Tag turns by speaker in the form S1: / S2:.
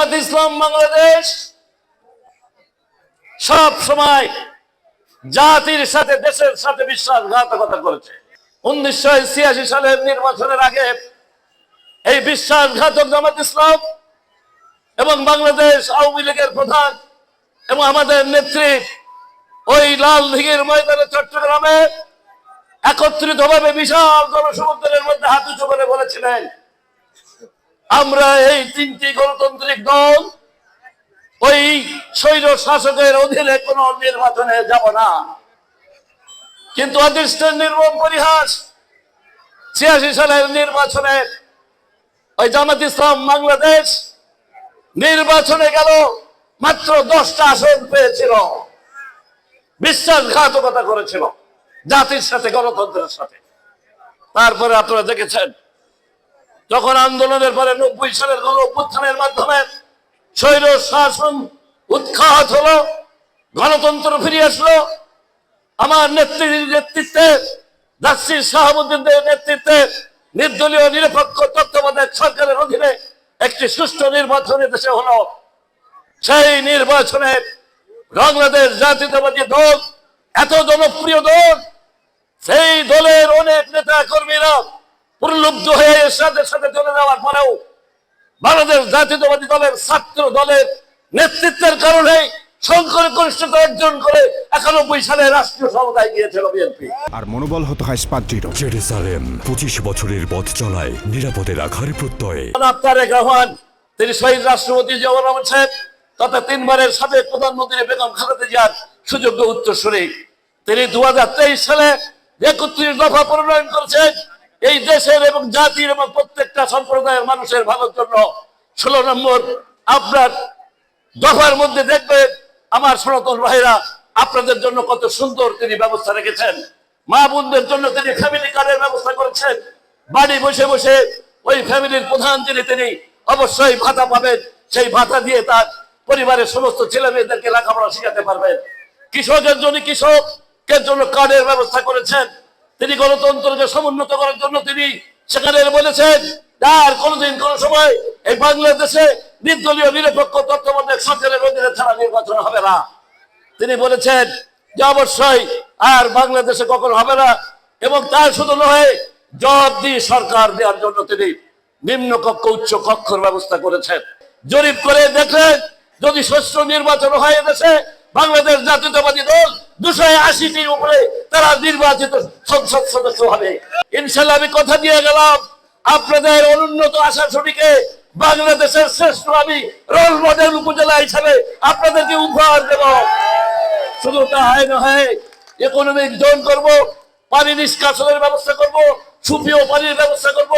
S1: জামাত ইসলাম বাংলাদেশ। সব সময় জাতির সাথে, দেশের সাথে বিশ্বাসঘাতকতা করেছে। উনিশশো ছিয়াশি সালের নির্বাচনের আগে এই বিশ্বাসঘাতক জামাত ইসলাম এবং বাংলাদেশ আওয়ামী লীগের প্রধান এবং আমাদের নেত্রী ওই লাল দিঘির ময়দানে চট্টগ্রামে একত্রিত ভাবে বিশাল জনসমুদ্রের মধ্যে হাত উঁচু করে বলেছিলেন আমরা এই তিনটি গণতান্ত্রিক দল, ওই স্বৈর শাসকের অধীনে কোন নির্বাচনে যাব না। কিন্তু অদৃষ্টের নির্মম পরিহাস, ছিয়াশি সালের নির্বাচনে ওই জামাত ইসলাম বাংলাদেশ নির্বাচনে গেল, মাত্র দশটা আসন পেয়েছিল। বিশ্বাসঘাতকতা করেছিল জাতির সাথে, গণতন্ত্রের সাথে। তারপরে আপনারা দেখেছেন যখন আন্দোলনের পরে নব্বই সালের গণ অভ্যুত্থানের মাধ্যমে স্বৈর শাসন উৎখাত হলো, গণতন্ত্র ফিরে আসলো, আমার নেতৃত্বের নেতৃত্বে দাসির শাহাবুদ্দিনদের নেতৃত্বে নির্দলীয় নিরপেক্ষ তত্ত্বাবধায়ক সরকারের অধীনে একটি সুষ্ঠু নির্বাচন দেশে হলো। সেই নির্বাচনে বাংলাদেশ জাতীয়তাবাদী দল, এত জনপ্রিয় দল, সেই দলের অনেক নেতা কর্মীরা প্রলুব্ধ হয়ে এর সাথে চলে যাওয়ার পরেও বাংলাদেশ জাতীয়তাবাদী দলের ছাত্র দলের নেতৃত্বের কারণে সংখ্যাগরিষ্ঠতা অর্জন করে একানব্বই সালে রাষ্ট্রীয় ক্ষমতায় গিয়েছিল বিএনপি।
S2: আর মনোবল হতে হয় স্পাট দৃঢ়
S3: পঁচিশ বছরের পথ চলায় নিরাপদে রাখার প্রত্যয়ে।
S1: তারেক রহমান তিনি শহীদ রাষ্ট্রপতি জিয়াউর রহমান সাহেব তথা তিনবারের সাবেক প্রধানমন্ত্রী বেগম খালেদা জিয়ার সুযোগ্য উত্তরসূরি। তিনি দু হাজার তেইশ সালে একত্রিশ দফা প্রণয়ন করেছেন। এই দেশের এবং জাতির এবং প্রত্যেকটা সম্প্রদায়ের মানুষের ভালোর জন্য ষোলো নম্বর আপনার দফার মধ্যে দেখবেন আমার সনাতন ভাইরা আপনাদের জন্য কত সুন্দর তিনি ব্যবস্থা রেখেছেন। মা বোনদের জন্য তিনি ফ্যামিলি কার্ডের ব্যবস্থা করেছেন। বাড়ি বসে বসে ওই ফ্যামিলির প্রধান যিনি তিনি অবশ্যই ভাতা পাবেন। সেই ভাতা দিয়ে তার পরিবারের সমস্ত ছেলে মেয়েদেরকে লেখাপড়া শিখাতে পারবেন। কৃষকের জন্য কৃষকের জন্য কার্ডের ব্যবস্থা করেছেন। তিনি গণতন্ত্রকে সমুন্নত করার জন্য তিনি সেখানে বলেছেন, আর কোনোদিন কোন সময় এই বাংলাদেশে নির্দলীয় নিরপেক্ষ তত্ত্বাবধায়ক সরকারের অধীনে ছাড়া নির্বাচন হবে না। তিনি বলেছেন যে অবশ্যই আর বাংলাদেশে কখনো হবে না এবং তার শুধু নয়, জবাব দিয়ে সরকার দেওয়ার জন্য তিনি নিম্ন কক্ষ, উচ্চ কক্ষর ব্যবস্থা করেছেন। জরিপ করে দেখলেন, যদি শস্য নির্বাচন হয় দেশে বাংলাদেশ জাতীয়তাবাদী দল দুশো আশিটির উপরে তারা নির্বাচিত সংসদ সদস্য হবে। ইনশাল্লাহ আমি কথা দিয়ে গেলাম, আপনাদের অনুন্নত আশা ছবিকে বাংলাদেশের শ্রেষ্ঠ আমি রোল মডেল উপজেলা হিসাবে আপনাদেরকে উপহার দেব। শুধু তাই নয় ইকোনমিক জোন করব, পানি নিষ্কাশনের ব্যবস্থা করব, সুপেয় পানির ব্যবস্থা করব